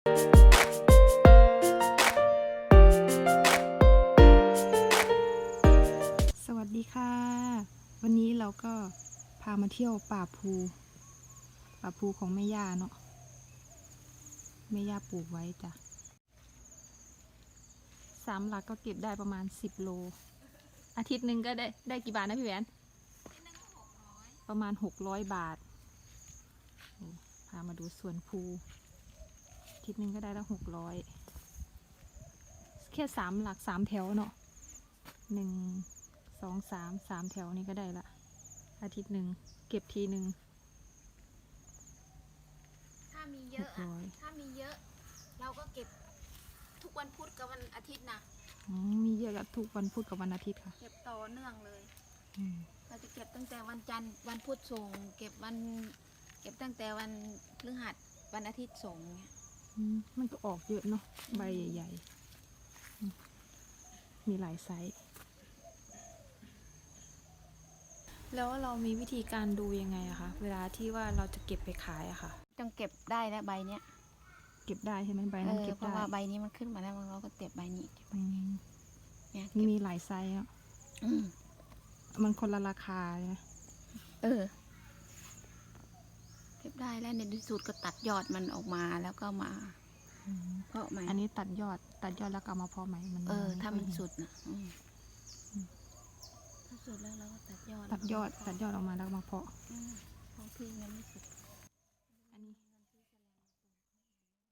สวัสดีค่ะ วันนี้เราก็พามาเที่ยวป่าภูป่าภูของแม่ย่าเนาะแม่ย่าปลูกไว้จ้ะสามหลักก็เก็บได้ประมาณสิบโล อาทิตย์หนึ่งก็ได้ได้กี่บาทนะพี่แหวนประมาณหกร้อยบาทพามาดูสวนภู ทิตย์หนึ่งก็ได้ละหกร้อยแค่สามหลักสามแถวเนาะหนึ่งสองสามสามแถวนี้ก็ได้ละ อาทิตย์หนึ่งเก็บทีหนึ่งถ้ามีเยหอะกอะร้อยถ้ามีเยอะ เราก็เก็บทุกวันพุธกับวันอาทิตย์นะอืมมีเยอะกับทุกวันพุธกับวันอาทิตย์ค่ะ เก็บต่อเนื่องเลยอืมเราจะเก็บตั้งแต่วันจันทร์วันพุธส่ง เก็บวัน เก็บตั้งแต่วันพฤหัสวันอาทิตย์ส่งเนี่ยอื มมันก็ออกเยอะเนาะใบใหญ่ๆอืมมีหลายไซส์แล้วเรามีวิธีการดูยังไงอะคะ เวลาที่ว่าเราจะเก็บไปขายอะค่ะ ต้องเก็บได้แล้วใบเนี้ย เก็บได้ใช่ไหมใบเอนั้นอเก็บเพราะได้ว่าใบนี้มันขึ้นมาแล้วเราก็เก็บใบนี้อืมเนี่ยมีเก็บมีหลายไซส์เนาะอืมมันคนละราคานะเออ เก็บได้แล้วในที่สุดก็ตัดยอดมันออกมาแล้วก็มาอืมเพาะใหม่อันนี้ตัดยอด ตัดยอดแล้วก็เอามาเพาะใหม่มันเออไถ้ามันค่อยเห็สุดนะอืมถ้าสุดแล้วเราก็ตัดยอดตัดยอดแล้วก็ตัดยอดออกมาแล้วก็มาเพาะ อืมของพี่มันไม่สุด อันนี้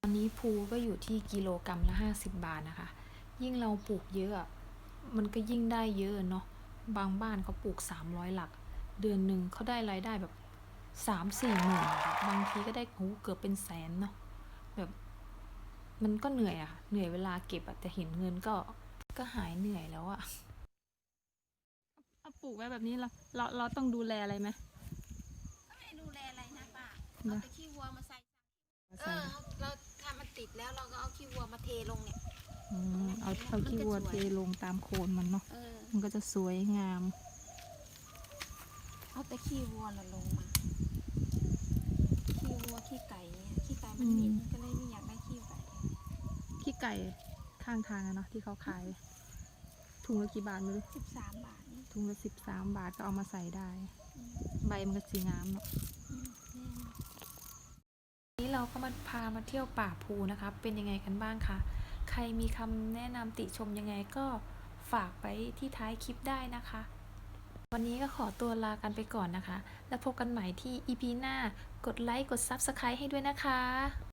ตอนนี้ภูก็อยู่ที่กิโลกรรัมละห้าสิบบาทนะคะ ยิ่งเราปลูกเยอะอะมันก็ยิ่งได้เยอะเนาะ บางบ้านเขาปลูกสามร้อยหลัก เดือนหนึ่งเขาได้รายได้แบบ สามสี่หมื่นอะบางทีก็ได้โอ้เกือบเป็นแสนเนาะแบบมันก็เหนื่อยอะค่ะเหนื่อยเวลาเก็บอะแต่เห็นเงินก็ก็หายเหนื่อยแล้วอะเอาปลูกไว้แบบนี้เราเราเราต้องดูแลอะไรไหมก็ไม่ดูแลอะไรนะป้านะเอาแต่ขี้วัวมาใส่เออเราถ้ามันติดแล้วเราก็เอาขี้วัวมาเทลงเนี่ยอืมเอาเอาขี้วัวเทลงตามโคนมันเนาะเออมันก็จะสวยงาม เอาแต่ขี้วัวน่ะลงมา ขี้วัวขี้ไก่เนี่ยขี้ไก่ มันเหม็นก็เลยไม่อยากได้ขี้ไก่ขี้ไก่ข้างทางอะเนาะที่เขาขาย ถุงละกี่บาทไม่รู้สิบสามบาทนี่ถุงละสิบสามบาทก็เอามาใส่ได้ อืมใบมันก็สีงามเนาะ อืมแน่นอนนี้เราก็มาพามาเที่ยวป่าภูนะคะ เป็นยังไงกันบ้างคะ ใครมีคำแนะนำติชมยังไงก็ฝากไว้ที่ท้ายคลิปได้นะคะ วันนี้ก็ขอตัวลากันไปก่อนนะคะ แล้วพบกันใหม่ที่ EP หน้ากดไลค์กด Subscribe ให้ด้วยนะคะ